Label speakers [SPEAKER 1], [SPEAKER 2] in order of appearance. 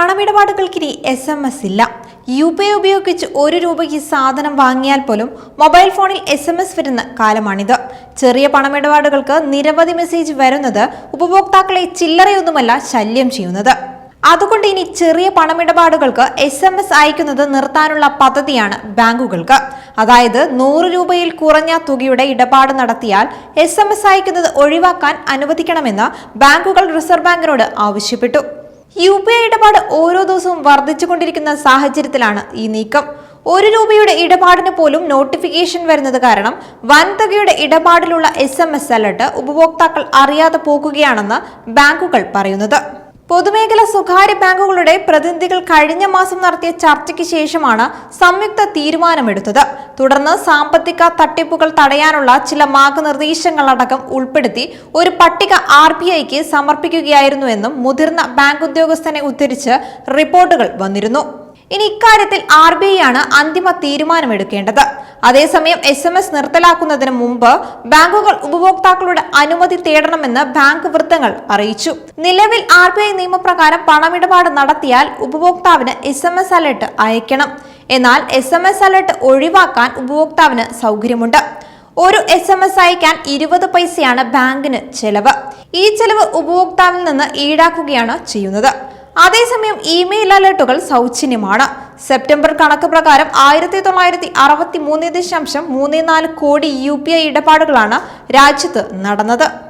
[SPEAKER 1] പണമിടപാടുകൾക്കിനി S M S ഇല്ല. U P I ഉപയോഗിച്ച് ഒരു രൂപയ്ക്ക് സാധനം വാങ്ങിയാൽ പോലും മൊബൈൽ ഫോണിൽ എസ് എം എസ് വരുന്ന കാലമാണിത്. ചെറിയ പണമിടപാടുകൾക്ക് നിരവധി മെസ്സേജ് വരുന്നത് ഉപഭോക്താക്കളെ ചില്ലറയൊന്നുമല്ല ശല്യം ചെയ്യുന്നത്. അതുകൊണ്ട് ഇനി ചെറിയ പണമിടപാടുകൾക്ക് എസ് എം എസ് അയക്കുന്നത് നിർത്താനുള്ള പദ്ധതിയാണ് ബാങ്കുകൾക്ക്. അതായത് നൂറ് രൂപയിൽ കുറഞ്ഞ തുകയുടെ ഇടപാട് നടത്തിയാൽ എസ് എം എസ് അയക്കുന്നത് ഒഴിവാക്കാൻ അനുവദിക്കണമെന്ന് ബാങ്കുകൾ റിസർവ് ബാങ്കിനോട് ആവശ്യപ്പെട്ടു. യു പി ഐ ഇടപാട് ഓരോ ദിവസവും വർദ്ധിച്ചുകൊണ്ടിരിക്കുന്ന സാഹചര്യത്തിലാണ് ഈ നീക്കം. ഒരു രൂപയുടെ ഇടപാടിന് പോലും നോട്ടിഫിക്കേഷൻ വരുന്നത് കാരണം വൻതുകയുടെ ഇടപാടിലുള്ള എസ് എം എസ് അലർട്ട് ഉപഭോക്താക്കൾ അറിയാതെ പോകുകയാണെന്ന് ബാങ്കുകൾ പറയുന്നത്. പൊതുമേഖല സ്വകാര്യ ബാങ്കുകളുടെ പ്രതിനിധികൾ കഴിഞ്ഞ മാസം നടത്തിയ ചർച്ചയ്ക്ക് ശേഷമാണ് സംയുക്ത തീരുമാനമെടുത്തത്. തുടർന്ന് സാമ്പത്തിക തട്ടിപ്പുകൾ തടയാനുള്ള ചില മാർഗനിർദ്ദേശങ്ങളടക്കം ഉൾപ്പെടുത്തി ഒരു പട്ടിക ആർ ബി ഐക്ക് സമർപ്പിക്കുകയായിരുന്നുവെന്നും മുതിർന്ന ബാങ്ക് ഉദ്യോഗസ്ഥനെ ഉദ്ധരിച്ച് റിപ്പോർട്ടുകൾ വന്നിരുന്നു. ഇനി ഇക്കാര്യത്തിൽ ആർ ബി ഐ ആണ് അന്തിമ തീരുമാനമെടുക്കേണ്ടത്. അതേസമയം എസ് എം എസ് നിർത്തലാക്കുന്നതിന് മുമ്പ് ബാങ്കുകൾ ഉപഭോക്താക്കളുടെ അനുമതി തേടണമെന്ന് ബാങ്ക് വൃത്തങ്ങൾ അറിയിച്ചു. നിലവിൽ ആർ ബി ഐ നിയമപ്രകാരം പണമിടപാട് നടത്തിയാൽ ഉപഭോക്താവിന് എസ് എം എസ് അലർട്ട് അയക്കണം. എന്നാൽ എസ് എം എസ് അലർട്ട് ഒഴിവാക്കാൻ ഉപഭോക്താവിന് സൗകര്യമുണ്ട്. ഒരു എസ് എം എസ് അയക്കാൻ ഇരുപത് പൈസയാണ് ബാങ്കിന് ചെലവ്. ഈ ചെലവ് ഉപഭോക്താവിൽ നിന്ന് ഈടാക്കുകയാണ് ചെയ്യുന്നത്. അതേസമയം ഇമെയിൽ അലേർട്ടുകൾ സൗജന്യമാണ്. സെപ്റ്റംബർ കണക്ക് പ്രകാരം ആയിരത്തി തൊള്ളായിരത്തി അറുപത്തി മൂന്ന് ദശാംശം മൂന്ന് നാല് കോടി യു പി ഐ ഇടപാടുകളാണ് രാജ്യത്ത് നടന്നത്.